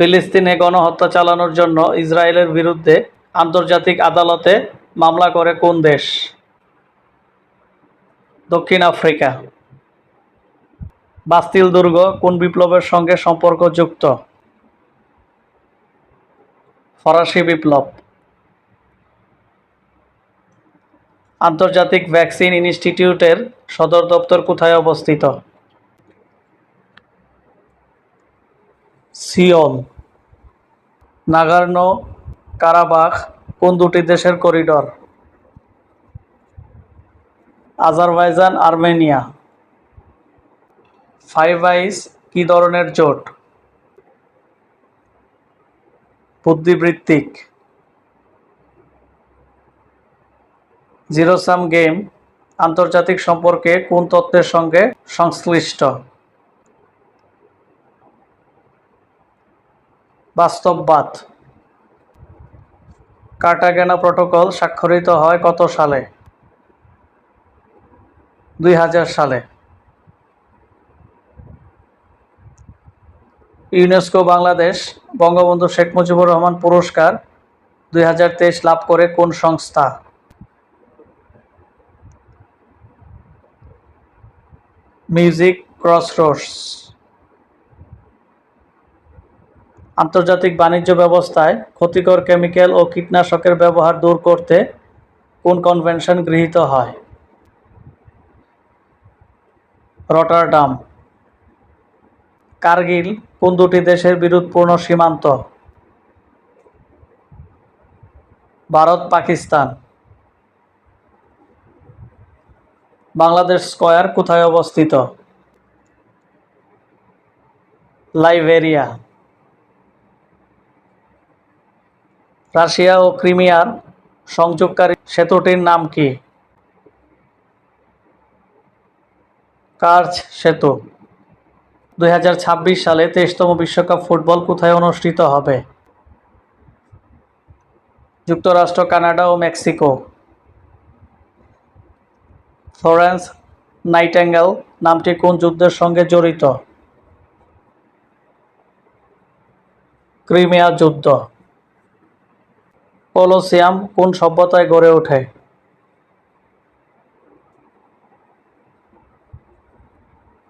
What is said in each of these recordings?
ফিলিস্তিনে গণহত্যা চালানোর জন্য ইসরায়েলের বিরুদ্ধে আন্তর্জাতিক আদালতে মামলা করে কোন দেশ? দক্ষিণ আফ্রিকা। বাস্তিল দুর্গ কোন বিপ্লবের সঙ্গে সম্পর্কযুক্ত? ফরাসি বিপ্লব। আন্তর্জাতিক ভ্যাকসিন ইনস্টিটিউটের সদর দপ্তর কোথায় অবস্থিত? সিওল নাগার্নো, কারাবাখ, কোন দুটি দেশের corridor? Azerbaijan, Armenia. Five Eyes কি ধরনের জোট? বুদ্ধিবৃত্তিক। জিরোসাম গেম, আন্তর্জাতিক সম্পর্কে কোন তত্ত্বের সঙ্গে সংশ্লিষ্ট? বাস্তববাদ। কার্টাগেনা প্রোটোকল স্বাক্ষরিত হয় কত সালে? দুই হাজার সালে। ইউনেস্কো বাংলাদেশ বঙ্গবন্ধু শেখ মুজিবুর রহমান পুরস্কার দুই হাজার তেইশ লাভ করে কোন সংস্থা? Music Crossroads. আন্তর্জাতিক বাণিজ্য ব্যবস্থায় ক্ষতিকর কেমিক্যাল ও কীটনাশকের ব্যবহার দূর করতে কোন কনভেনশন গৃহীত হয়? রটারডাম। কার্গিল কোন দুটি দেশের বিরোধপূর্ণ সীমান্ত? ভারত, পাকিস্তান। বাংলাদেশ স্কয়ার কোথায় অবস্থিত? লাইবেরিয়া। রাশিয়া ও ক্রিমিয়ার সংযোগকারী সেতুটির নাম কি? কার্চ সেতু। দু হাজার ছাব্বিশ সালে তেইশতম বিশ্বকাপ ফুটবল কোথায় অনুষ্ঠিত হবে? যুক্তরাষ্ট্র, কানাডা ও মেক্সিকো। ফ্লোরেন্স নাইটেঙ্গেল নামটি কোন যুদ্ধের সঙ্গে জড়িত? ক্রিমিয়া যুদ্ধ। কলোসিয়াম কোন সভ্যতায় গড়ে ওঠে?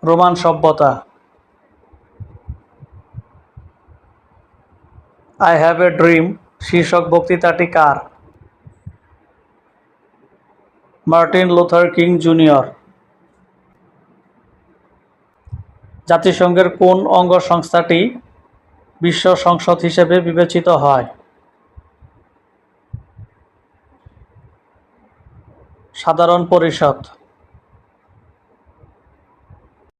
রোমান সভ্যতা। আই হ্যাভ এ ড্রিম শীর্ষক বক্তৃতাটি কার? Martin Luther King junior. জাতিসংঘের কোন অঙ্গ সংস্থাটি বিশ্ব সংসদ হিসেবে বিবেচিত হয়? সাধারণ পরিষদ।